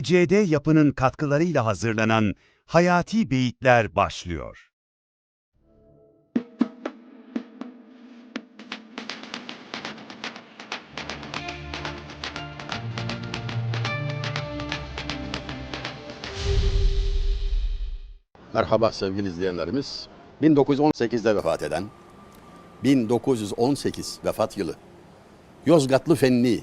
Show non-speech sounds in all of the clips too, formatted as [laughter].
YCD yapının katkılarıyla hazırlanan Hayati Beyitler başlıyor. Merhaba sevgili izleyenlerimiz. 1918'de vefat eden, 1918 vefat yılı, Yozgatlı Fenni,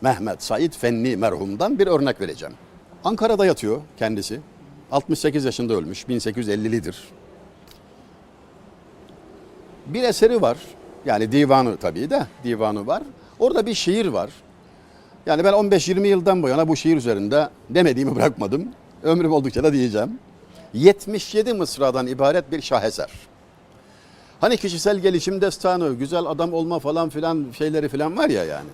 Mehmet Said Fenni merhumdan bir örnek vereceğim. Ankara'da yatıyor kendisi. 68 yaşında ölmüş, 1850'lidir. Bir eseri var, yani divanı tabii de, divanı var. Orada bir şiir var. Yani ben 15-20 yıldan bu yana bu şiir üzerinde demediğimi [laughs] bırakmadım. Ömrüm oldukça da diyeceğim. 77 mısradan ibaret bir şaheser. Hani kişisel gelişim destanı, güzel adam olma falan filan şeyleri filan var ya yani.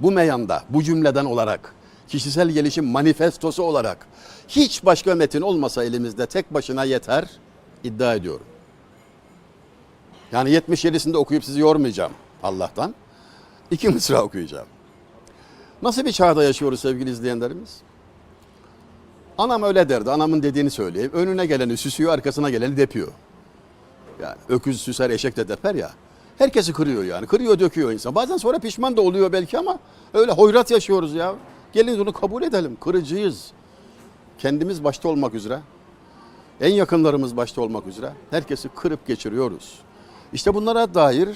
Bu meyanda, bu cümleden olarak, kişisel gelişim manifestosu olarak hiç başka metin olmasa elimizde tek başına yeter iddia ediyorum. Yani 77'sinde okuyup sizi yormayacağım Allah'tan. İki [laughs] mısra okuyacağım. Nasıl bir çağda yaşıyoruz sevgili izleyenlerimiz? Anam öyle derdi. Anamın dediğini söyleyeyim. Önüne geleni süsüyor, arkasına geleni depiyor. Yani öküz süser, eşek de deper ya. Herkesi kırıyor yani. Kırıyor, döküyor insan. Bazen sonra pişman da oluyor belki ama öyle hoyrat yaşıyoruz ya. Gelin bunu kabul edelim. Kırıcıyız. Kendimiz başta olmak üzere. En yakınlarımız başta olmak üzere. Herkesi kırıp geçiriyoruz. İşte bunlara dair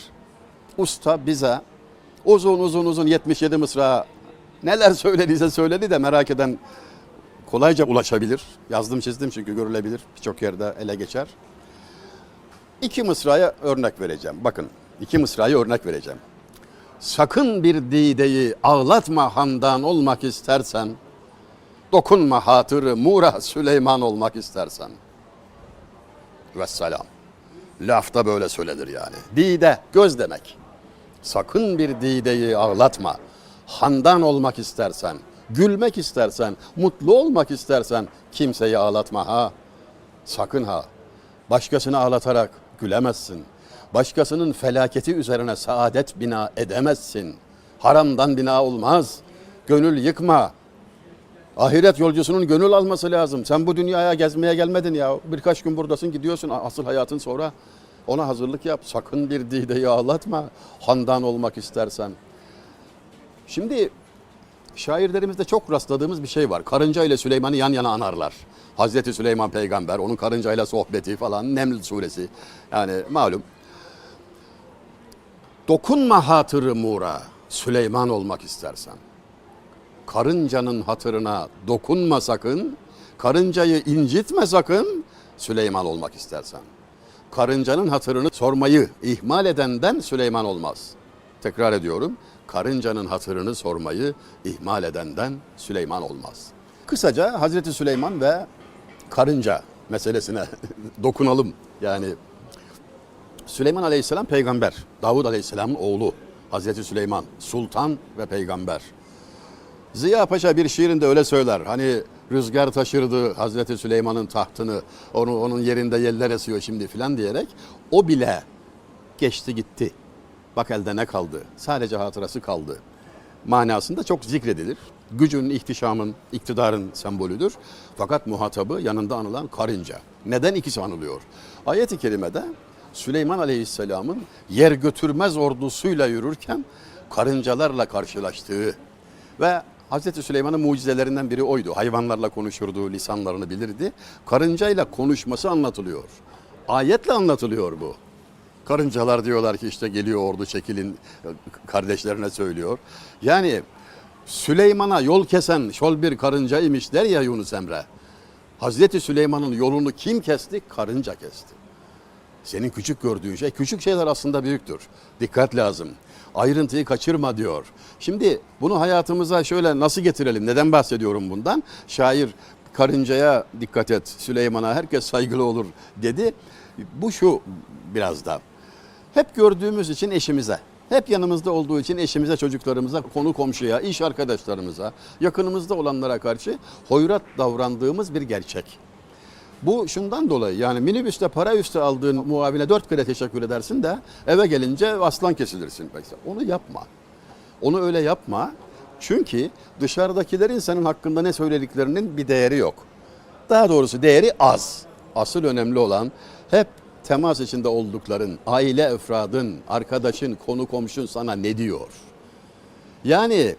usta bize uzun uzun uzun 77 mısra neler söylediyse söyledi de merak eden kolayca ulaşabilir. Yazdım çizdim çünkü görülebilir. Birçok yerde ele geçer. İki mısraya örnek vereceğim. Bakın iki mısrayı örnek vereceğim. Sakın bir dideyi ağlatma handan olmak istersen, dokunma hatırı Mura Süleyman olmak istersen. Vesselam. Lafta böyle söylenir yani. Dide, göz demek. Sakın bir dideyi ağlatma. Handan olmak istersen, gülmek istersen, mutlu olmak istersen kimseyi ağlatma ha. Sakın ha. Başkasını ağlatarak gülemezsin. Başkasının felaketi üzerine saadet bina edemezsin. Haramdan bina olmaz. Gönül yıkma. Ahiret yolcusunun gönül alması lazım. Sen bu dünyaya gezmeye gelmedin ya. Birkaç gün buradasın gidiyorsun asıl hayatın sonra. Ona hazırlık yap. Sakın bir dideyi ağlatma. Handan olmak istersen. Şimdi şairlerimizde çok rastladığımız bir şey var. Karınca ile Süleyman'ı yan yana anarlar. Hazreti Süleyman peygamber, onun karıncayla sohbeti falan, Neml suresi. Yani malum. Dokunma hatırı Mura, Süleyman olmak istersen. Karıncanın hatırına dokunma sakın, karıncayı incitme sakın, Süleyman olmak istersen. Karıncanın hatırını sormayı ihmal edenden Süleyman olmaz. Tekrar ediyorum, karıncanın hatırını sormayı ihmal edenden Süleyman olmaz. Kısaca Hazreti Süleyman ve karınca meselesine [laughs] dokunalım. Yani Süleyman Aleyhisselam peygamber, Davud Aleyhisselam'ın oğlu Hazreti Süleyman, sultan ve peygamber. Ziya Paşa bir şiirinde öyle söyler. Hani rüzgar taşırdı Hazreti Süleyman'ın tahtını, onu onun yerinde yeller esiyor şimdi filan diyerek o bile geçti gitti. Bak elde ne kaldı? Sadece hatırası kaldı. Manasında çok zikredilir. Gücün, ihtişamın, iktidarın sembolüdür. Fakat muhatabı yanında anılan karınca. Neden ikisi anılıyor? Ayet-i kerimede Süleyman Aleyhisselam'ın yer götürmez ordusuyla yürürken karıncalarla karşılaştığı ve Hazreti Süleyman'ın mucizelerinden biri oydu. Hayvanlarla konuşurdu, lisanlarını bilirdi. Karıncayla konuşması anlatılıyor. Ayetle anlatılıyor bu. Karıncalar diyorlar ki işte geliyor ordu çekilin kardeşlerine söylüyor. Yani Süleyman'a yol kesen şol bir karınca imiş der ya Yunus Emre. Hazreti Süleyman'ın yolunu kim kesti? Karınca kesti. Senin küçük gördüğün şey, küçük şeyler aslında büyüktür. Dikkat lazım. Ayrıntıyı kaçırma diyor. Şimdi bunu hayatımıza şöyle nasıl getirelim? Neden bahsediyorum bundan? Şair karıncaya dikkat et, Süleyman'a herkes saygılı olur dedi. Bu şu biraz da. Hep gördüğümüz için eşimize, hep yanımızda olduğu için eşimize, çocuklarımıza, konu komşuya, iş arkadaşlarımıza, yakınımızda olanlara karşı hoyrat davrandığımız bir gerçek. Bu şundan dolayı yani minibüste para üstü aldığın muavine dört kere teşekkür edersin de eve gelince aslan kesilirsin. Onu yapma. Onu öyle yapma. Çünkü dışarıdakilerin senin hakkında ne söylediklerinin bir değeri yok. Daha doğrusu değeri az. Asıl önemli olan hep temas içinde oldukların, aile efradın, arkadaşın, konu komşun sana ne diyor? Yani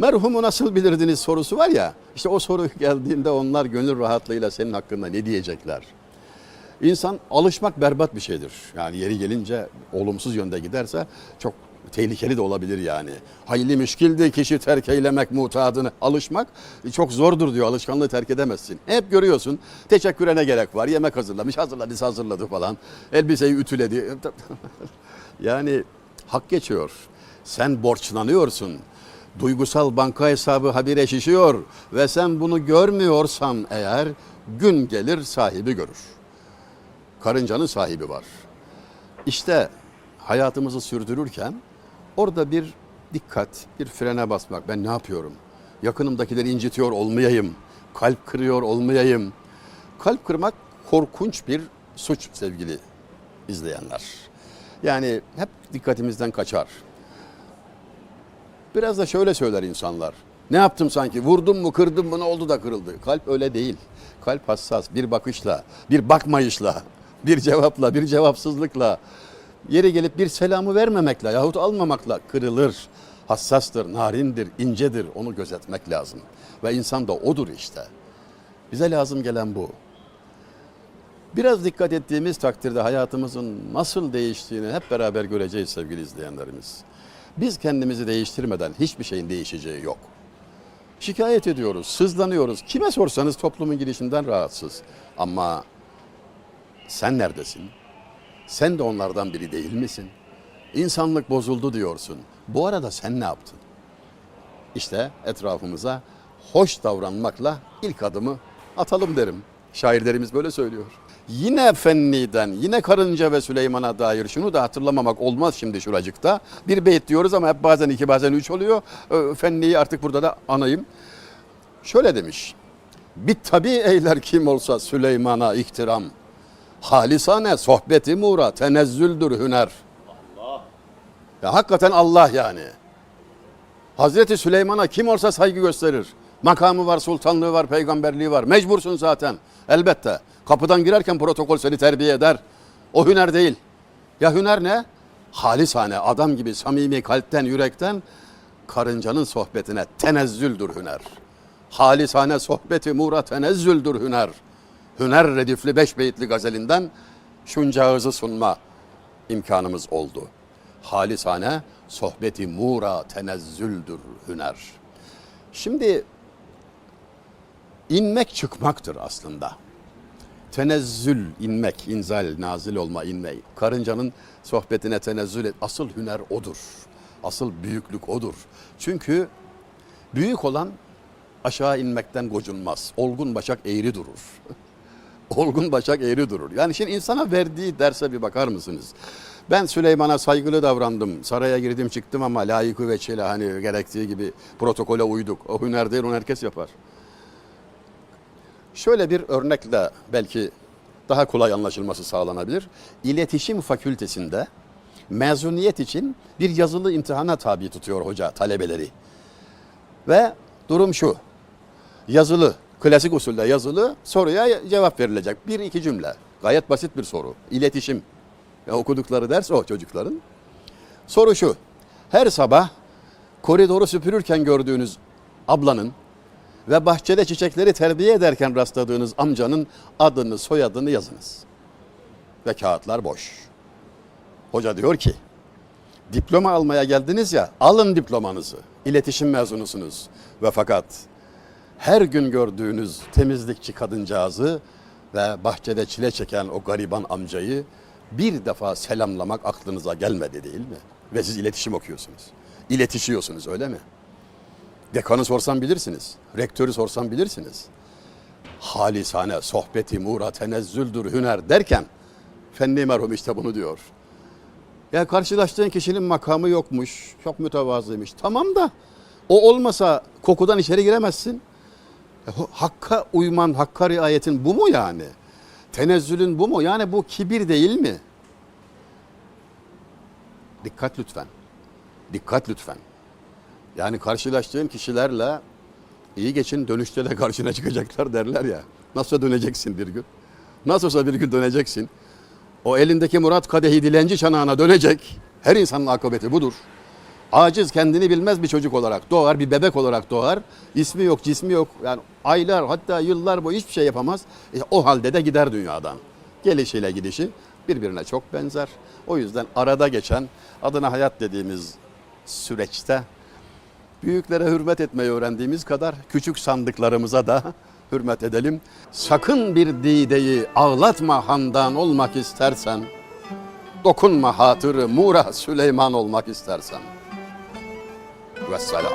merhumu nasıl bilirdiniz sorusu var ya, işte o soru [laughs] geldiğinde onlar gönül rahatlığıyla senin hakkında ne diyecekler? İnsan alışmak berbat bir şeydir. Yani yeri gelince olumsuz yönde giderse çok tehlikeli de olabilir yani. Hayli müşkildi kişi terk eylemek mutadını. Alışmak çok zordur diyor. Alışkanlığı terk edemezsin. Hep görüyorsun. Teşekküre ne gerek var? Yemek hazırlamış, hazırladı, hazırladı falan. Elbiseyi ütüledi. [laughs] yani hak geçiyor. Sen borçlanıyorsun. Duygusal banka hesabı habire şişiyor ve sen bunu görmüyorsan eğer gün gelir sahibi görür karıncanın sahibi var. İşte hayatımızı sürdürürken orada bir dikkat, bir frene basmak. Ben ne yapıyorum? Yakınımdakileri incitiyor olmayayım. Kalp kırıyor olmayayım. Kalp kırmak korkunç bir suç sevgili izleyenler. Yani hep dikkatimizden kaçar. Biraz da şöyle söyler insanlar. Ne yaptım sanki? Vurdum mu, kırdım mı, ne oldu da kırıldı? Kalp öyle değil. Kalp hassas. Bir bakışla, bir bakmayışla, [laughs] bir cevapla, bir cevapsızlıkla, yeri gelip bir selamı vermemekle yahut almamakla kırılır. Hassastır, narindir, incedir. Onu gözetmek lazım. Ve insan da odur işte. Bize lazım gelen bu. Biraz dikkat ettiğimiz takdirde hayatımızın nasıl değiştiğini hep beraber göreceğiz sevgili izleyenlerimiz. Biz kendimizi değiştirmeden hiçbir şeyin değişeceği yok. Şikayet ediyoruz, sızlanıyoruz. Kime sorsanız toplumun girişinden rahatsız. Ama sen neredesin? Sen de onlardan biri değil misin? İnsanlık bozuldu diyorsun. Bu arada sen ne yaptın? İşte etrafımıza hoş davranmakla ilk adımı atalım derim. Şairlerimiz böyle söylüyor. Yine Fenni'den, yine Karınca ve Süleyman'a dair şunu da hatırlamamak olmaz şimdi şuracıkta. Bir beyt diyoruz ama hep bazen iki bazen üç oluyor. Ee, Fenni'yi artık burada da anayım. Şöyle demiş. Bir tabi eyler kim olsa Süleyman'a ihtiram. Halisane sohbeti muğra tenezzüldür hüner. Ya hakikaten Allah yani. Hazreti Süleyman'a kim olsa saygı gösterir. Makamı var, sultanlığı var, peygamberliği var. Mecbursun zaten. Elbette. Kapıdan girerken protokol seni terbiye eder. O hüner değil. Ya hüner ne? Halisane, adam gibi samimi kalpten, yürekten karıncanın sohbetine tenezzüldür hüner. Halisane sohbeti muğra tenezzüldür hüner. Hüner redifli beş beyitli gazelinden şunca ağızı sunma imkanımız oldu. Halisane sohbeti muğra tenezzüldür hüner. Şimdi inmek çıkmaktır aslında. Tenezzül inmek, inzal, nazil olma, inmek. Karıncanın sohbetine tenezzül et. Asıl hüner odur. Asıl büyüklük odur. Çünkü büyük olan aşağı inmekten gocunmaz. Olgun başak eğri durur. [laughs] Olgun başak eğri durur. Yani şimdi insana verdiği derse bir bakar mısınız? Ben Süleyman'a saygılı davrandım. Saraya girdim çıktım ama layıkı ve çile hani gerektiği gibi protokole uyduk. O hüner değil onu herkes yapar. Şöyle bir örnekle belki daha kolay anlaşılması sağlanabilir. İletişim fakültesinde mezuniyet için bir yazılı imtihana tabi tutuyor hoca talebeleri. Ve durum şu. Yazılı, klasik usulde yazılı soruya cevap verilecek. Bir iki cümle. Gayet basit bir soru. İletişim. Ya okudukları ders o çocukların. Soru şu. Her sabah koridoru süpürürken gördüğünüz ablanın ve bahçede çiçekleri terbiye ederken rastladığınız amcanın adını, soyadını yazınız. Ve kağıtlar boş. Hoca diyor ki, diploma almaya geldiniz ya, alın diplomanızı. İletişim mezunusunuz. Ve fakat her gün gördüğünüz temizlikçi kadıncağızı ve bahçede çile çeken o gariban amcayı bir defa selamlamak aklınıza gelmedi değil mi? Ve siz iletişim okuyorsunuz. İletişiyorsunuz öyle mi? Dekanı sorsan bilirsiniz. Rektörü sorsan bilirsiniz. Halisane, sohbeti, muğra, tenezzüldür, hüner derken Fenni merhum işte bunu diyor. Ya karşılaştığın kişinin makamı yokmuş, çok mütevazıymış. Tamam da o olmasa kokudan içeri giremezsin. Ya, Hakka uyman, hakka riayetin bu mu yani? Tenezzülün bu mu? Yani bu kibir değil mi? Dikkat lütfen. Dikkat lütfen. Yani karşılaştığın kişilerle iyi geçin dönüşte de karşına çıkacaklar derler ya. Nasıl döneceksin bir gün? Nasıl olsa bir gün döneceksin. O elindeki Murat Kadehi dilenci çanağına dönecek. Her insanın akıbeti budur. Aciz kendini bilmez bir çocuk olarak doğar, bir bebek olarak doğar. İsmi yok, cismi yok. Yani aylar hatta yıllar boyu hiçbir şey yapamaz. E, o halde de gider dünyadan. Gelişiyle gidişi birbirine çok benzer. O yüzden arada geçen adına hayat dediğimiz süreçte büyüklere hürmet etmeyi öğrendiğimiz kadar küçük sandıklarımıza da hürmet edelim. Sakın bir dideyi ağlatma handan olmak istersen, dokunma hatırı Mura Süleyman olmak istersen. Vesselam.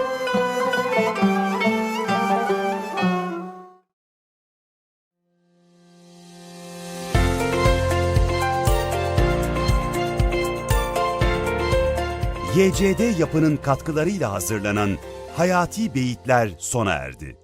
YCD yapının katkılarıyla hazırlanan Hayati Beyitler sona erdi.